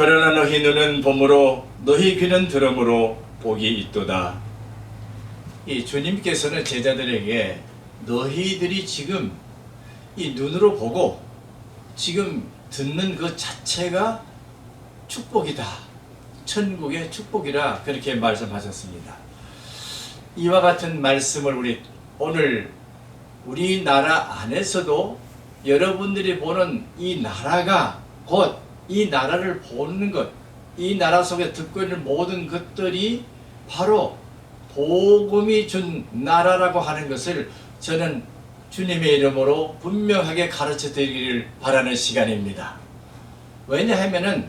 그러나 너희 눈은 봄으로 너희 귀는 들음으로 복이 있도다. 이 주님께서는 제자들에게 너희들이 지금 이 눈으로 보고 지금 듣는 그 자체가 축복이다. 천국의 축복이라 그렇게 말씀하셨습니다. 이와 같은 말씀을 우리 오늘 우리나라 안에서도 여러분들이 보는 이 나라가 곧 이 나라를 보는 것, 이 나라 속에 듣고 있는 모든 것들이 바로 복음이 준 나라라고 하는 것을 저는 주님의 이름으로 분명하게 가르쳐 드리기를 바라는 시간입니다. 왜냐하면은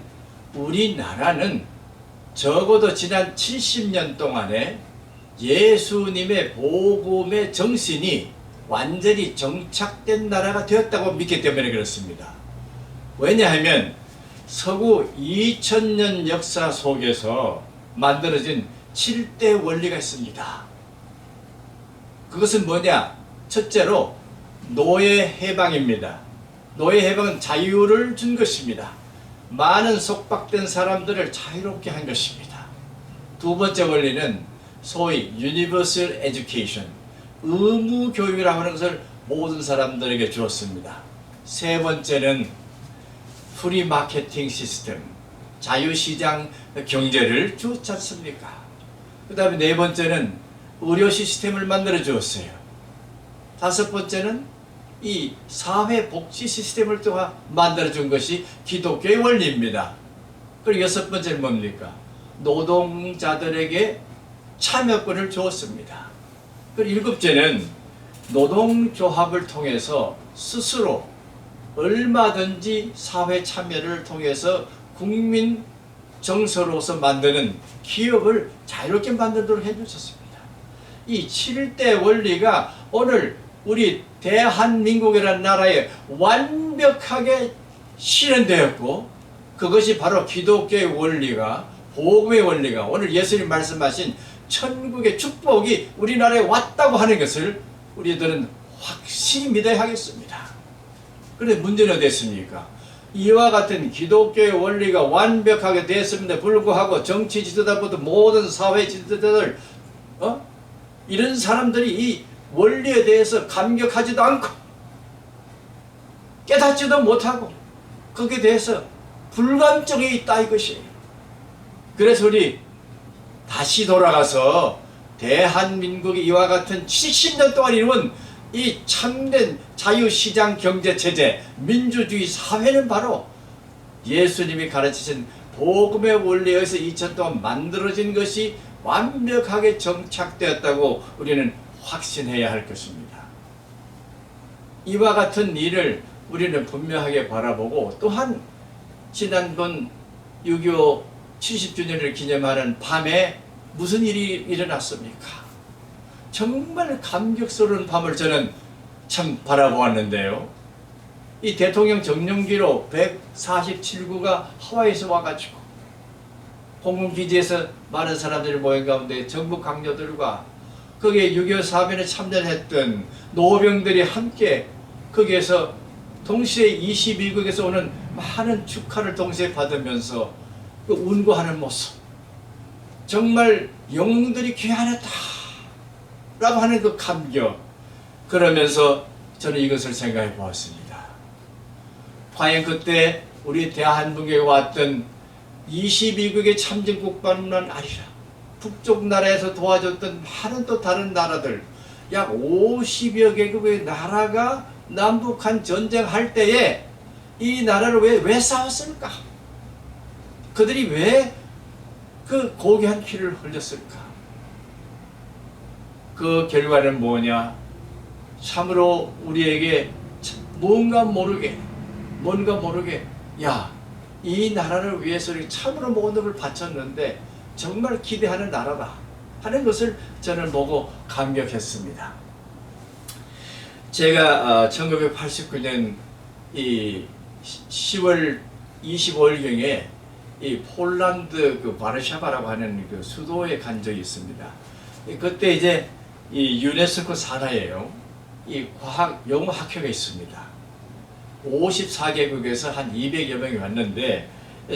우리나라는 적어도 지난 70년 동안에 예수님의 복음의 정신이 완전히 정착된 나라가 되었다고 믿기 때문에 그렇습니다. 왜냐하면 서구 2000년 역사 속에서 만들어진 7대 원리가 있습니다. 그것은 뭐냐? 첫째로 노예 해방입니다. 노예 해방은 자유를 준 것입니다. 많은 속박된 사람들을 자유롭게 한 것입니다. 두 번째 원리는 소위 Universal 의무 교육이라고 하는 것을 모든 사람들에게 주었습니다. 세 번째는 프리 마케팅 시스템, 자유시장 경제를 주었지 않습니까? 그 다음에 네 번째는 의료 시스템을 만들어 주었어요. 다섯 번째는 이 사회 복지 시스템을 또한 만들어 준 것이 기독교의 원리입니다. 그리고 여섯 번째는 뭡니까? 노동자들에게 참여권을 주었습니다. 그리고 일곱째는 노동조합을 통해서 스스로 얼마든지 사회 참여를 통해서 국민 정서로서 만드는 기업을 자유롭게 만들도록 해주셨습니다. 이 7대 원리가 오늘 우리 대한민국이라는 나라에 완벽하게 실현되었고 그것이 바로 기독교의 원리가 복음의 원리가 오늘 예수님 말씀하신 천국의 축복이 우리나라에 왔다고 하는 것을 우리들은 확실히 믿어야 하겠습니다. 그런데 문제는 어땠습니까? 이와 같은 기독교의 원리가 완벽하게 됐음에도 불구하고 정치 지도자부터 모든 사회 지도자들 어? 이런 사람들이 이 원리에 대해서 감격하지도 않고 깨닫지도 못하고 거기에 대해서 불감정이 있다 이것이에요. 그래서 우리 다시 돌아가서 대한민국이 이와 같은 70년 동안 이루은 이 참된 자유시장 경제 체제, 민주주의 사회는 바로 예수님이 가르치신 복음의 원리에서 2000 동안 만들어진 것이 완벽하게 정착되었다고 우리는 확신해야 할 것입니다. 이와 같은 일을 우리는 분명하게 바라보고 또한 지난번 6.25 70주년을 기념하는 밤에 무슨 일이 일어났습니까? 정말 감격스러운 밤을 저는 참 바라보았는데요. 이 대통령 정령기로 147구가 하와이에서 와가지고 공군기지에서 많은 사람들이 모인 가운데 정부 강요들과 거기에 6.25 사변에 참전했던 노병들이 함께 거기에서 동시에 22국에서 오는 많은 축하를 동시에 받으면서 그 운구하는 모습 정말 영웅들이 귀환했다 라고 하는 그 감격 그러면서 저는 이것을 생각해 보았습니다 과연 그때 우리 대한민국에 왔던 22국의 참전국반만 아니라 북쪽 나라에서 도와줬던 많은 또 다른 나라들 약 50여 개국의 나라가 남북한 전쟁할 때에 이 나라를 왜, 왜 싸웠을까? 그들이 왜 그 고귀한 피를 흘렸을까? 그 결과는 뭐냐? 참으로 우리에게 뭔가 모르게, 뭔가 모르게, 야, 이 나라를 위해서 참으로 모든 걸 바쳤는데 정말 기대하는 나라다 하는 것을 저는 보고 감격했습니다. 제가 1989년 이 10월 25일경에 이 폴란드 그 바르샤바라고 하는 그 수도에 간 적이 있습니다. 그때 이제 이 유네스코 산하예요. 이 과학 영어 학회가 있습니다. 54개국에서 한 200여 명이 왔는데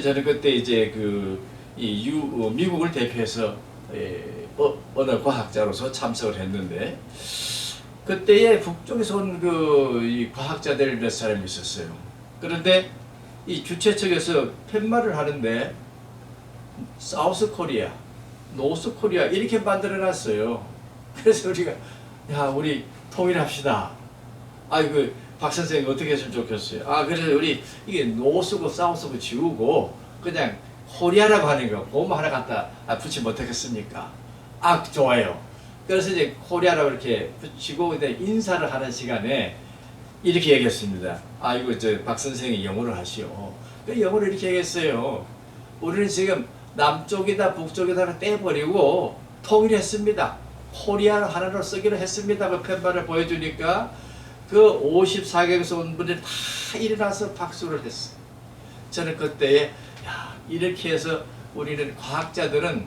저는 그때 이제 그이 유 미국을 대표해서 예, 어, 언어 과학자로서 참석을 했는데 그때에 북쪽에서 온그이 과학자들 몇 사람이 있었어요. 그런데 이 주최 측에서 팻말을 하는데 사우스 코리아, 노스 코리아 이렇게 만들어 놨어요. 그래서 우리가 야 우리 통일합시다. 아이고 박 선생님 어떻게 했으면 좋겠어요. 아 그래서 우리 이게 노스고 사우스고 지우고 그냥 코리아라고 하는 거 그것만 하나 갖다 아, 붙이면 어떻겠습니까? 아 좋아요. 그래서 이제 코리아라고 이렇게 붙이고 근데 인사를 하는 시간에 이렇게 얘기했습니다. 아 이거 저 박 선생이 영어를 하시오. 그 영어를 이렇게 얘기했어요. 우리는 지금 남쪽이다 북쪽이다 떼버리고 통일했습니다. 코리아 하나로 쓰기로 했습니다. 그 펜발을 보여주니까 그 54개국에서 온 분들이 다 일어나서 박수를 했어요. 저는 그때에 야 이렇게 해서 우리는 과학자들은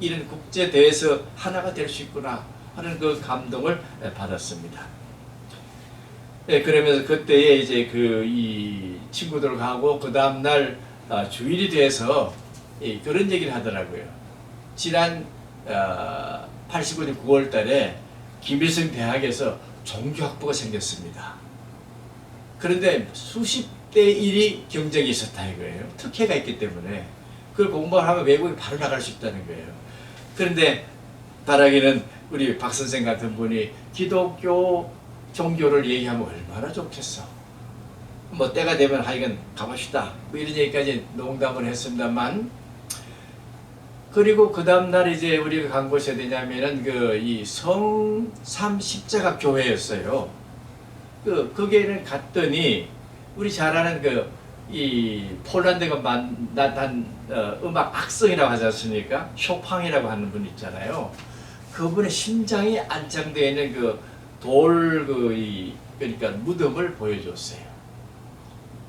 이런 국제 대회에서 하나가 될 수 있구나 하는 그 감동을 받았습니다. 예, 그러면서 그때에 이제 그 이 친구들과 하고 그 다음 날 아, 주일이 돼서 예, 그런 얘기를 하더라고요. 지난 아, 89년 9월 달에 김일성 대학에서 종교 학부가 생겼습니다. 그런데 수십 대 1이 경쟁이 있었다 이거예요. 특혜가 있기 때문에 그걸 공부를 하면 외국에 바로 나갈 수 있다는 거예요. 그런데 바라기는 우리 박 선생 같은 분이 기독교 종교를 얘기하면 얼마나 좋겠어. 뭐 때가 되면 하여간 가봅시다. 뭐 이런 얘기까지 농담을 했습니다만 그리고 그 다음 날 이제 우리가 간 곳이 어디냐면은 그 이 성삼 십자가 교회였어요. 그 거기에는 갔더니 우리 잘 아는 그 이 폴란드가 만난 어, 음악 악성이라고 하지 않습니까? 쇼팡이라고 하는 분 있잖아요. 그분의 심장이 안장되어 있는 그 돌 그 이 그러니까 무덤을 보여줬어요.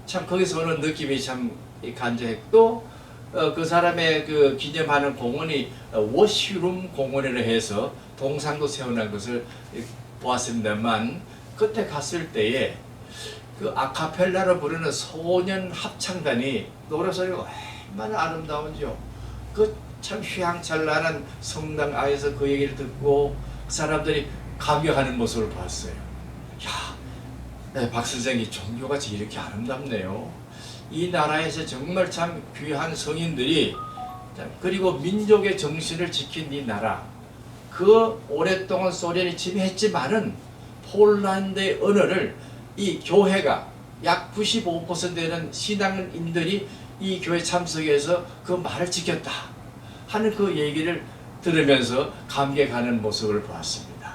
참 거기서 오는 느낌이 참 간절했고 어, 그 사람의 그 기념하는 공원이 어, 워시룸 공원이라 해서 동상도 세워놓은 것을 보았습니다만 그때 갔을 때에 그 아카펠라로 부르는 소년 합창단이 노래 소리가 얼마나 아름다운지요. 그 참 휘황찬란한 성당 안에서 그 얘기를 듣고 그 사람들이 감격하는 모습을 봤어요. 야, 네, 박 선생이 종교가 이렇게 아름답네요. 이 나라에서 정말 참 귀한 성인들이 그리고 민족의 정신을 지킨 이 나라 그 오랫동안 소련이 지배했지만은 폴란드의 언어를 이 교회가 약 95% 되는 신앙인들이 이 교회 참석해서 그 말을 지켰다 하는 그 얘기를 들으면서 감격하는 모습을 보았습니다.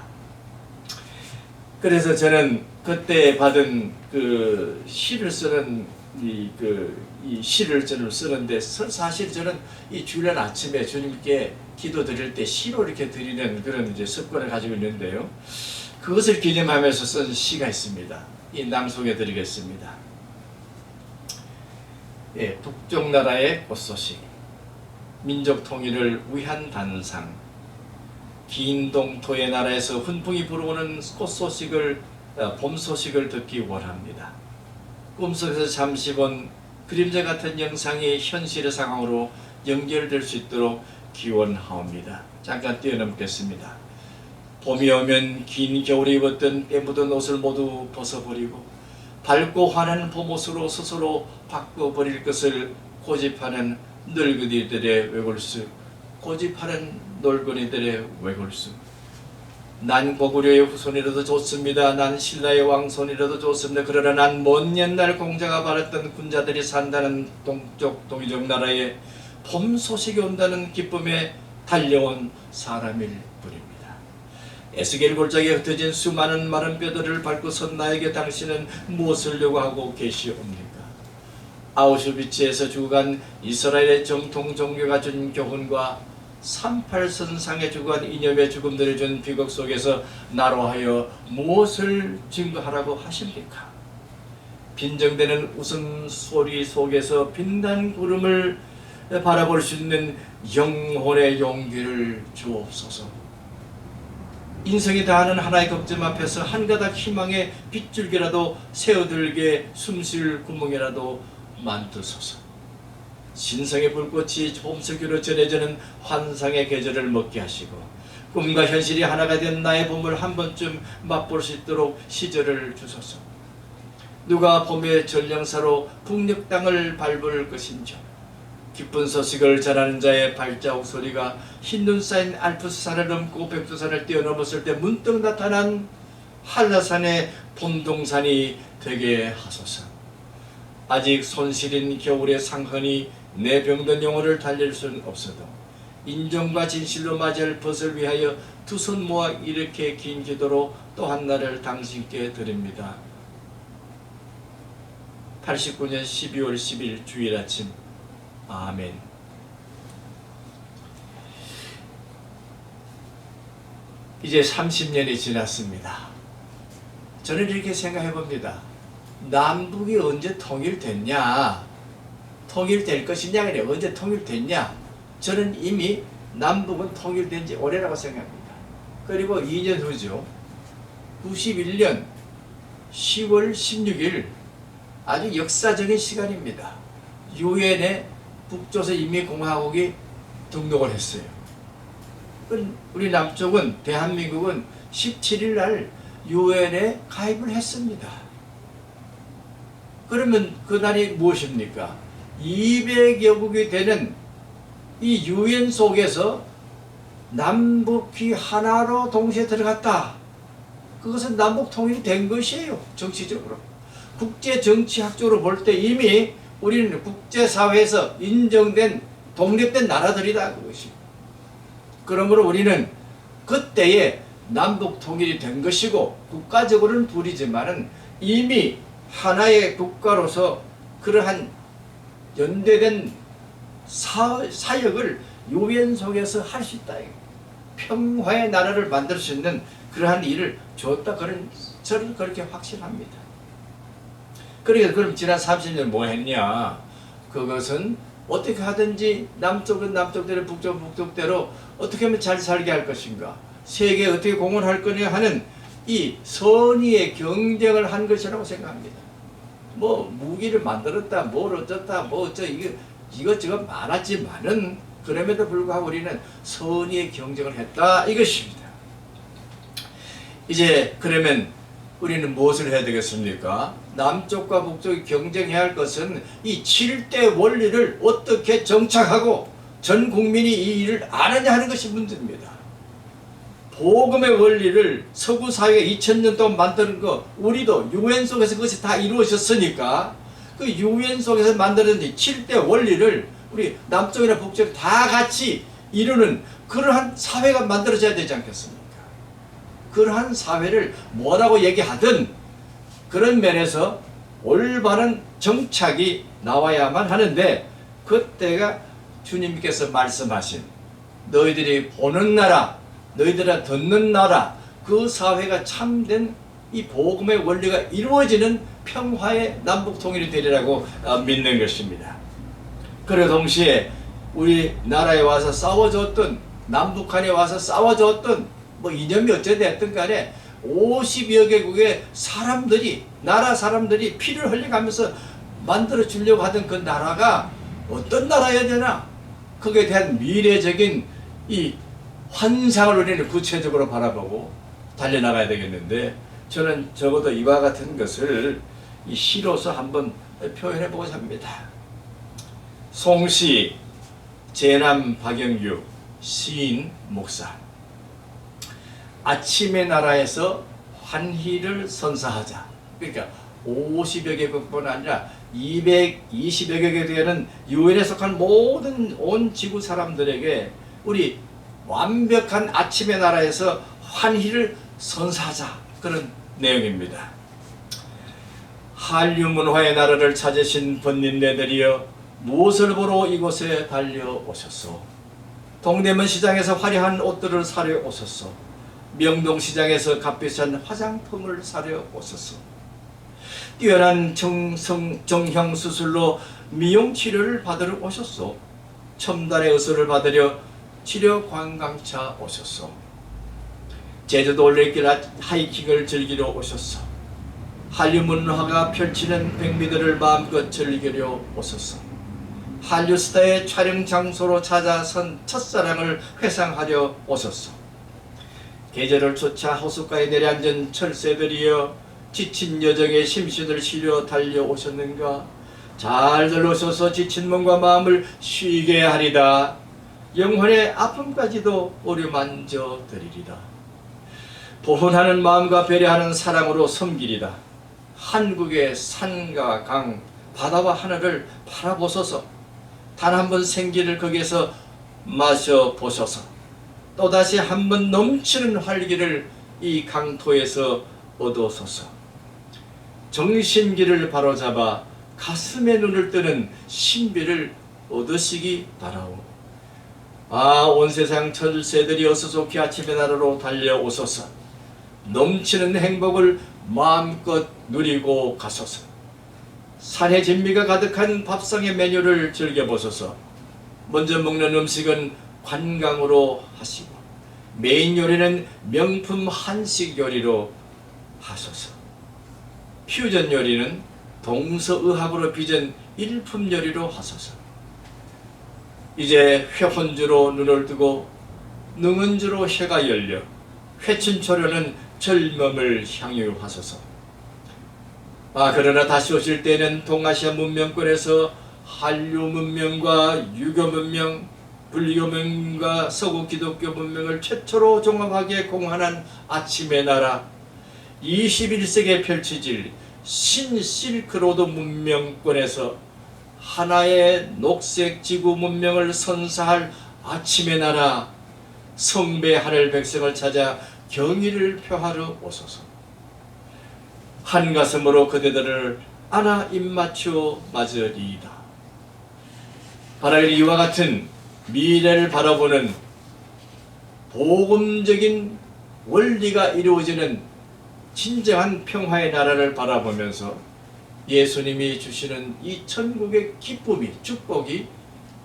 그래서 저는 그때 받은 그 시를 쓰는 이 그 이 시를 저는 쓰는데 서- 사실 저는 이 주일 아침에 주님께 기도 드릴 때 시로 이렇게 드리는 그런 이제 습관을 가지고 있는데요. 그것을 기념하면서 쓴 시가 있습니다. 이 낭송해 드리겠습니다. 예, 북쪽 나라의 꽃소식, 민족 통일을 위한 단상, 긴 동토의 나라에서 훈풍이 불어오는 꽃 소식을 어, 봄 소식을 듣기 원합니다. 꿈속에서 잠시 본 그림자 같은 영상이 현실의 상황으로 연결될 수 있도록 기원하옵니다. 잠깐 뛰어넘겠습니다. 봄이 오면 긴 겨울에 입었던 때 묻은 옷을 모두 벗어버리고 밝고 환한 봄옷으로 스스로 바꿔버릴 것을 고집하는 늙은이들의 외골수 고집하는 놀거니들의 외골수 난 고구려의 후손이라도 좋습니다. 난 신라의 왕손이라도 좋습니다. 그러나 난 먼 옛날 공자가 말했던 군자들이 산다는 동쪽 동이족 나라에 봄 소식이 온다는 기쁨에 달려온 사람일 뿐입니다. 에스겔 골짜기에 흩어진 수많은 마른 뼈들을 밟고 선 나에게 당신은 무엇을 요구하고 계시옵니까? 아우슈비츠에서 죽어간 이스라엘의 정통 종교가 준 교훈과 38선상에 죽어간 이념의 죽음들을 준 비극 속에서 나로 하여 무엇을 증거하라고 하십니까? 빈정되는 웃음소리 속에서 빛난 구름을 바라볼 수 있는 영혼의 용기를 주옵소서. 인생이 다하는 하나의 걱정 앞에서 한 가닥 희망의 빗줄기라도 세어들게 숨쉴 구멍이라도 만드소서. 신성의 불꽃이 홈스기로 전해지는 환상의 계절을 먹게 하시고 꿈과 현실이 하나가 된 나의 봄을 한 번쯤 맛볼 수 있도록 시절을 주소서. 누가 봄의 전령사로 북녘 땅을 밟을 것인지 기쁜 소식을 전하는 자의 발자국 소리가 흰눈 쌓인 알프스 산을 넘고 백두산을 뛰어넘었을 때 문득 나타난 한라산의 봄동산이 되게 하소서. 아직 손실인 겨울의 상흔이 내 병든 영혼을 달랠 수는 없어도 인정과 진실로 맞이할 벗을 위하여 두 손 모아 이렇게 긴 기도로 또 한 날을 당신께 드립니다. 89년 12월 10일 주일 아침 아멘. 이제 30년이 지났습니다. 저는 이렇게 생각해 봅니다. 남북이 언제 통일됐냐? 통일될 것이냐? 그래 언제 통일됐냐? 저는 이미 남북은 통일된 지 오래라고 생각합니다. 그리고 2년 후죠. 91년 10월 16일 아주 역사적인 시간입니다. 유엔에 북조선 인민공화국이 등록을 했어요. 그 우리 남쪽은 대한민국은 17일 날 유엔에 가입을 했습니다. 그러면 그날이 무엇입니까? 200여국이 되는 이 유엔 속에서 남북이 하나로 동시에 들어갔다. 그것은 남북 통일이 된 것이에요. 정치적으로. 국제 정치학적으로 볼 때 이미 우리는 국제사회에서 인정된 독립된 나라들이다 그것이. 그러므로 우리는 그때에 남북 통일이 된 것이고 국가적으로는 둘이지만은 이미 하나의 국가로서 그러한 연대된 사, 사역을 유엔 속에서 할 수 있다. 평화의 나라를 만들 수 있는 그러한 일을 줬다. 그런 저는 그렇게 확신합니다. 그러니까 그럼 지난 30년 뭐 했냐? 그것은 어떻게 하든지 남쪽은 남쪽대로 북쪽은 북쪽대로 어떻게 하면 잘 살게 할 것인가? 세계에 어떻게 공헌할 거냐 하는 이 선의의 경쟁을 한 것이라고 생각합니다. 뭐 무기를 만들었다, 뭘 어쩌다, 뭐 어쩌 이거 이것저것 많았지만은 그럼에도 불구하고 우리는 선의의 경쟁을 했다 이것입니다. 이제 그러면 우리는 무엇을 해야 되겠습니까? 남쪽과 북쪽이 경쟁해야 할 것은 이 7대 원리를 어떻게 정착하고 전 국민이 이 일을 아느냐 하는 것이 문제입니다. 복음의 원리를 서구 사회가 2000년 동안 만드는 거 우리도 유엔 속에서 그것이 다 이루어졌으니까 그 유엔 속에서 만드는 이 7대 원리를 우리 남쪽이나 북쪽 다 같이 이루는 그러한 사회가 만들어져야 되지 않겠습니까? 그러한 사회를 뭐라고 얘기하든 그런 면에서 올바른 정착이 나와야만 하는데 그때가 주님께서 말씀하신 너희들이 보는 나라 너희들아 듣는 나라 그 사회가 참된 이 복음의 원리가 이루어지는 평화의 남북 통일이 되리라고 어, 믿는 것입니다. 그리고 동시에 우리 나라에 와서 싸워줬던 남북한에 와서 싸워줬던 뭐 이념이 어째 됐든 간에 50여 개국의 사람들이 나라 사람들이 피를 흘려가면서 만들어 주려고 하던 그 나라가 어떤 나라여야 되나 거기에 대한 미래적인 이 환상을 우리는 구체적으로 바라보고 달려나가야 되겠는데 저는 적어도 이와 같은 것을 이 시로서 한번 표현해 보고자 합니다. 송시 제남 박영규 시인 목사 아침의 나라에서 환희를 선사하자. 그러니까 50여 개국뿐 아니라 220여 개국에 되는 유엔에 속한 모든 온 지구 사람들에게 우리 완벽한 아침의 나라에서 환희를 선사하자 그런 내용입니다. 한류 문화의 나라를 찾으신 번님네들이여 무엇을 보러 이곳에 달려오셨소? 동대문 시장에서 화려한 옷들을 사려 오셨소. 명동 시장에서 값비싼 화장품을 사려 오셨소. 뛰어난 정성 정형 수술로 미용 치료를 받으러 오셨소. 첨단의 의술을 받으려 치료 관광차 오셨소. 제주도 올레길 하이킹을 즐기러 오셨소. 한류 문화가 펼치는 백미들을 마음껏 즐기려 오셨소. 한류 스타의 촬영 장소로 찾아선 첫사랑을 회상하려 오셨소. 계절을 쫓아 호숫가에 내려앉은 철새들이여 지친 여정의 심신을 실려 달려오셨는가 잘들 오셔서 지친 몸과 마음을 쉬게 하리다 영혼의 아픔까지도 오려만져 드리리다 보훈하는 마음과 배려하는 사랑으로 섬기리다 한국의 산과 강 바다와 하늘을 바라보소서. 단 한 번 생기를 거기에서 마셔보소서. 또다시 한 번 넘치는 활기를 이 강토에서 얻어소서. 정신기를 바로잡아 가슴에 눈을 뜨는 신비를 얻으시기 바라오 아 온 세상 천세들이 어서 좋게 아침의 나라로 달려오소서. 넘치는 행복을 마음껏 누리고 가소서. 산의 진미가 가득한 밥상의 메뉴를 즐겨보소서. 먼저 먹는 음식은 관광으로 하시고 메인 요리는 명품 한식 요리로 하소서. 퓨전 요리는 동서의학으로 빚은 일품 요리로 하소서 이제 회혼주로 눈을 뜨고 능은주로 혀가 열려 회춘초려는 젊음을 향유하소서. 아 그러나 다시 오실 때는 동아시아 문명권에서 한류 문명과 유교 문명, 불교 문명과 서구 기독교 문명을 최초로 종합하게 공헌한 아침의 나라 21세기에 펼쳐질 신실크로드 문명권에서 하나의 녹색 지구 문명을 선사할 아침의 나라 성배 하늘 백성을 찾아 경의를 표하러 오소서. 한 가슴으로 그대들을 안아 입맞추어 맞으리이다. 바라길 이와 같은 미래를 바라보는 복음적인 원리가 이루어지는 진정한 평화의 나라를 바라보면서 예수님이 주시는 이 천국의 기쁨이 축복이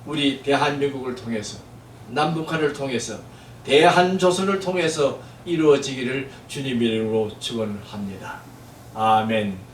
우리 대한민국을 통해서 남북한을 통해서 대한조선을 통해서 이루어지기를 주님 이름으로 축원합니다. 아멘.